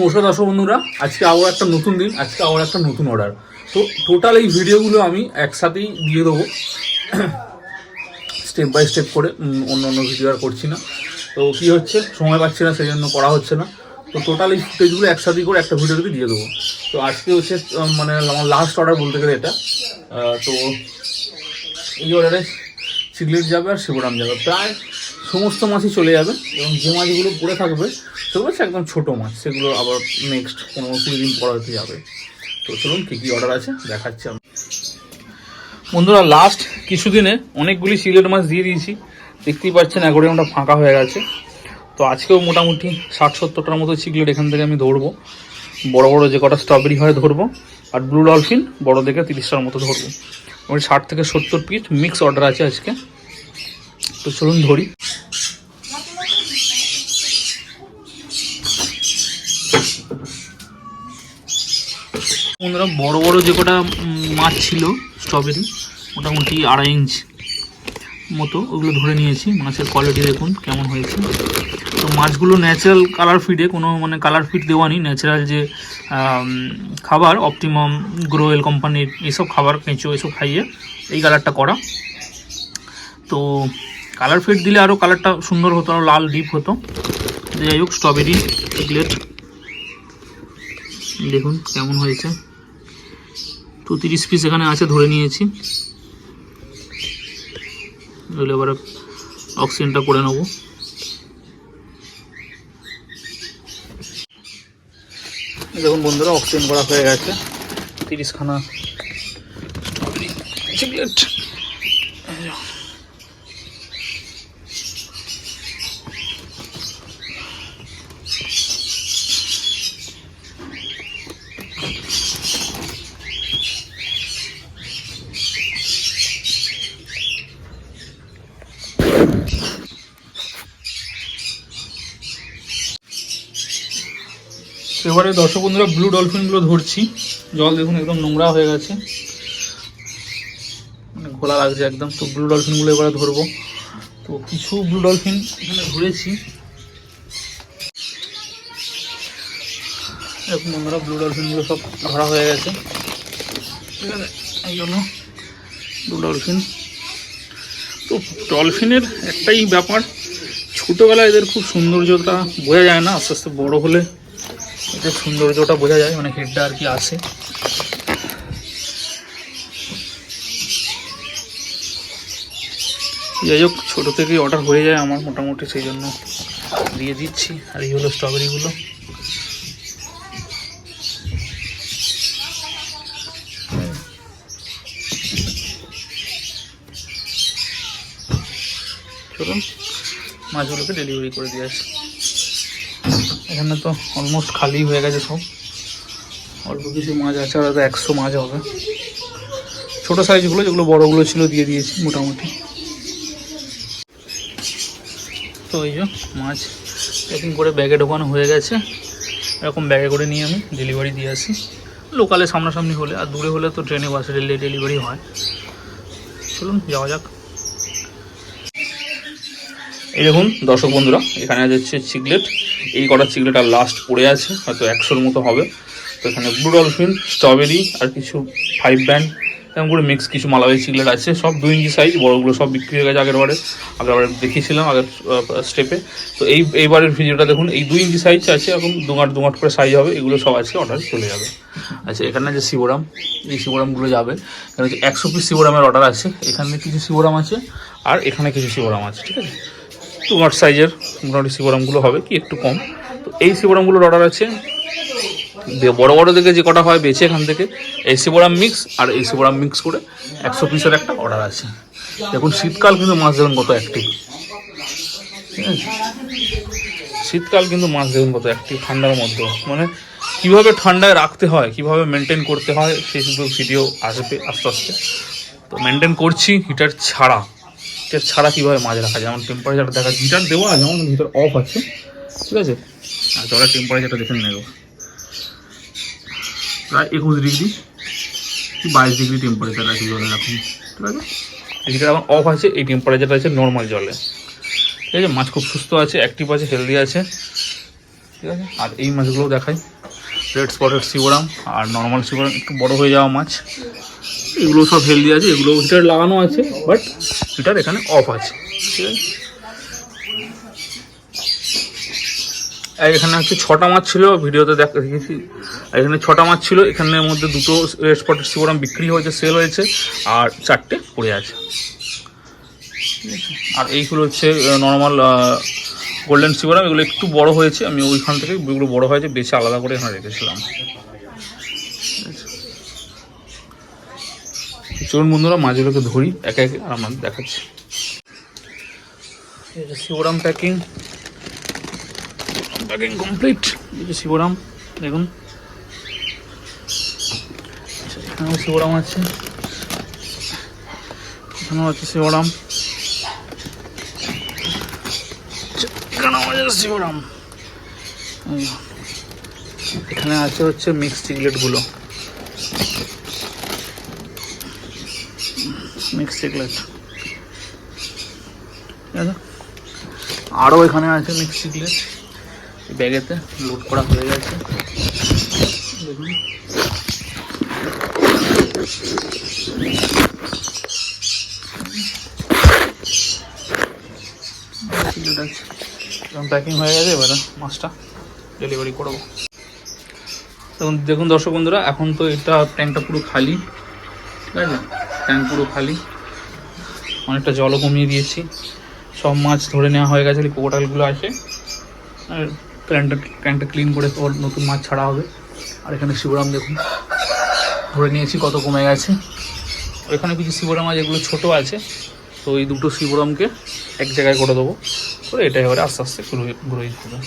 নমস্কার দর্শক বন্ধুরা, আজকে আবার একটা নতুন দিন, আজকে আবার একটা নতুন অর্ডার তো টোটাল এই ভিডিওগুলো আমি একসাথেই দিয়ে দেবো। স্টেপ বাই স্টেপ করে অন্য অন্য ভিডিও আর করছি না। তো কী হচ্ছে? সময় পাচ্ছি না, সেই জন্য করা হচ্ছে না। তো টোটাল এই ফুটেজগুলো একসাথেই করে একটা ভিডিওতে দিয়ে দেবো। তো আজকে হচ্ছে মানে আমার লাস্ট অর্ডার বলতে গেলে এটা। তো এই অর্ডারে সিগলেট যাবে আর শিবরাম যাবে। প্রায় সমস্ত মাছই চলে যাবে এবং যে মাছগুলো পড়ে থাকবে সেগুলো হচ্ছে একদম ছোটো মাছ। সেগুলো আবার নেক্সট পনেরো কুড়ি দিন পর হয়তো যাবে। তো চলুন কী কী অর্ডার আছে দেখাচ্ছি আমি। বন্ধুরা লাস্ট কিছুদিনে অনেকগুলি সিলেট মাছ দিয়ে দিয়েছি। দেখতেই পাচ্ছেন অ্যাকোরিয়ামটা ফাঁকা হয়ে গেছে। তো আজকেও মোটামুটি ষাট সত্তরটার মতো চিকলেট এখান থেকে আমি ধরবো। বড় বড় যে কটা স্ট্রবেরি হয় ধরবো। আর ব্লু ডলফিন বড় দেখে তিরিশটার মতো ধরবো। ওই ষাট থেকে সত্তর পিস মিক্স অর্ডার আছে আজকে। তো চলুন ধরি। বন্ধুরা বড় বড় যে কটা মাছ ছিল স্ট্রবেরি মোটামুটি আড়াই ইঞ্চ মতো, ওগুলো ধরে নিয়েছি, মাছের কোয়ালিটি দেখুন কেমন হয়েছে। তো মাছগুলো ন্যাচারাল কালার ফিডে কোনো মানে কালার ফিড দেওয়া নেই ন্যাচারাল যে খাবার অপটিমাম গ্রোয়েল কোম্পানির এইসব খাবার, কেঁচো এসব খাইয়ে, এই কালারটা করা। তো কালার ফিড দিলে আরও কালারটা সুন্দর হতো আরও লাল ডিপ হতো। যাই হোক স্ট্রবেরি এগলেট দেখুন কেমন হয়েছে। তো তিরিশ পিস এখানে আছে, ধরে নিয়েছি। এগুলো এবার অক্সিজেনটা করে নেব। দেখুন বন্ধুরা অক্সিজেন করা হয়ে গেছে। তিরিশখানা। এবারে দর্শক বন্ধুরা ব্লু ডলফিনগুলো ধরছি। জল দেখুন, একদম নোংরা হয়ে গেছে। মানে ঘোলা লাগছে একদম। তো ব্লু ডলফিনগুলো এবারে ধরবো। তো কিছু ব্লু ডলফিন এখানে ধরেছি। এরকম বন্ধুরা ব্লু ডলফিনগুলো সব ধরা হয়ে গেছে। ঠিক আছে ব্লু ডলফিন তো ডলফিনের একটাই ব্যাপার, ছোটোবেলায় এদের খুব সৌন্দর্যটা বোঝা যায় না, আস্তে আস্তে বড় হলে। এদের সৌন্দর্যটা বোঝা যায় মানে হেডটা আর কি আসে যাই হোক, ছোটো থেকেই অর্ডার হয়ে যায় আমার মোটামুটি, সেই জন্য দিয়ে দিচ্ছি। আর এই হলো স্ট্রবেরিগুলো চলুন, মাছগুলোকে ডেলিভারি করে দিয়ে আসি। এখানে তো অলমোস্ট খালি হয়ে গেছে সব। অল্প কিছু মাছ আছে, আর একশো মাছ হবে। ছোটো সাইজগুলো, যেগুলো বড়গুলো ছিল দিয়ে দিয়েছি মোটামুটি। তো এই যে মাছ প্যাকিং করে ব্যাগে ঢোকানো হয়ে গেছে। এরকম ব্যাগে করে নিয়ে আমি ডেলিভারি দিয়ে আসি। লোকালে সামনাসামনি হলে, আর দূরে হলে তো ট্রেনে বাসে রেলে ডেলিভারি হয়। চলুন, যাওয়া যাক। এই দেখুন, দর্শক বন্ধুরা, এখানে আছে হচ্ছে চিকলেট এই কটা চিকলেট লাস্ট পড়ে আছে, হয়তো একশোর মতো হবে। তো এখানে ব্লু ডলফিন স্ট্রবেরি আর কিছু ফাইভ ব্যান্ড এরকম করে মিক্স কিছু মালাবাই চিকলেট আছে। সব দুই ইঞ্চি সাইজ বড়গুলো সব বিক্রি হয়ে গেছে আগের বারে আগের বারে দেখিয়েছিলাম আগের স্টেপে তো এই, এইবারের ভিডিওটা দেখুন, এই দুই ইঞ্চি সাইজ আছে এখন দুমাট দুমাট করে সাইজ হবে, এগুলো সব আজকে অর্ডার চলে যাবে। আচ্ছা এখানে যে শিবরাম, এই শিবরামগুলো যাবে। এখানে একশো পিস শিবরামের অর্ডার আছে। এখানে কিছু শিবরাম আছে, আর এখানে কিছু শিবরাম আছে, ঠিক আছে? টু আট সাইজের মোটামুটি শিবরামগুলো হবে কি একটু কম। তো এই শিবরামগুলোর অর্ডার আছে। বড় বড় দেখে যে কটা হয় বেছে এখান থেকে। এই শিবরাম মিক্স আর এই শিবরাম মিক্স করে একশো পিসের একটা অর্ডার আছে। দেখুন, শীতকাল কিন্তু মাছ দেখুন কত অ্যাক্টিভ ঠিক আছে? শীতকাল কিন্তু মাছ দেখুন কত অ্যাক্টিভ ঠান্ডার মধ্যে। মানে কীভাবে ঠান্ডায় রাখতে হয়, কীভাবে মেনটেন করতে হয়, সেই শুধু ভিডিও আসবে আস্তে আস্তে। তো মেনটেন করছি হিটার ছাড়া। হিটার ছাড়া কীভাবে মাছ রাখা যায়? যেমন টেম্পারেচার দেখা হিটার দেওয়া আছে, যেমন হিটার অফ আছে, ঠিক আছে? আর জলের টেম্পারেচারটা দেখে নেব। প্রায় একুশ ডিগ্রি, কি বাইশ ডিগ্রি টেম্পারেচার আছে জলের এখন ঠিক আছে? হিটার এখন অফ আছে, এই টেম্পারেচারটা আছে নর্মাল জলে। ঠিক আছে? মাছ খুব সুস্থ আছে অ্যাক্টিভ আছে হেলদি আছে, ঠিক আছে? আর এই মাছগুলোও দেখাই। রেড স্পটেড সিবোরাম আর নর্মাল সিবোরাম একটু বড় হয়ে যাওয়া মাছ। এগুলো সব হেলদি আছে, এগুলো হিটার লাগানো আছে বাট হিটার এখানে অফ আছে, ঠিক আছে? আর এখানে হচ্ছে ছটা মাছ ছিল, ভিডিওতে দেখ, দেখেছি। এখানে ছটা মাছ ছিল, এখানের মধ্যে দুটো রেড স্পটের সিবোরাম বিক্রি হয়েছে সেল হয়েছে, আর চারটে পড়ে আছে? আর এইগুলো হচ্ছে নর্মাল গোল্ডেন সিবোরাম এগুলো একটু বড় হয়েছে আমি ওইখান থেকে এগুলো বড় হয়েছে বেছে আলাদা করে এখানে রেখেছিলাম। চলুন বন্ধুরা মাছগুলোকে ধরি একে একে আপনাদের দেখাচ্ছি। Shibram packing packing complete Shibram দেখুন। আচ্ছা, এখানেও শিবরাম আছে। এখানেও আছে শিবরাম এখানে আছে হচ্ছে মিক্স চিকলেট ঠিক আছে আরও এখানে আছে মিক্স চিকলেট ব্যাগেতে লোড করা হয়ে গেছে। দেখুন। আছে। প্যাকিং হয়ে গেছে, এবারে মাছটা ডেলিভারি করব। তখন দেখুন দর্শক বন্ধুরা, এখন তো এটা ট্যাঙ্কটা পুরো খালি ঠিক আছে ট্যাঙ্ক পুরো খালি। অনেকটা জলও কমিয়ে দিয়েছি। সব মাছ ধরে নেওয়া হয়ে গেছে কোকোটালগুলো আছে। আর ট্যাঙ্কটা ট্যাঙ্কটা ক্লিন করে ওর নতুন মাছ ছাড়া হবে। আর এখানে শিবরাম দেখুন, ধরে নিয়েছি কত কমে গেছে। এখানে কিছু শিবরাম আছে এগুলো ছোটো আছে। তো এই দুটো শিবরামকে এক জায়গায় করে দেবো। করে এটা এবারে আস্তে আস্তে গ্রোয়িং হবে।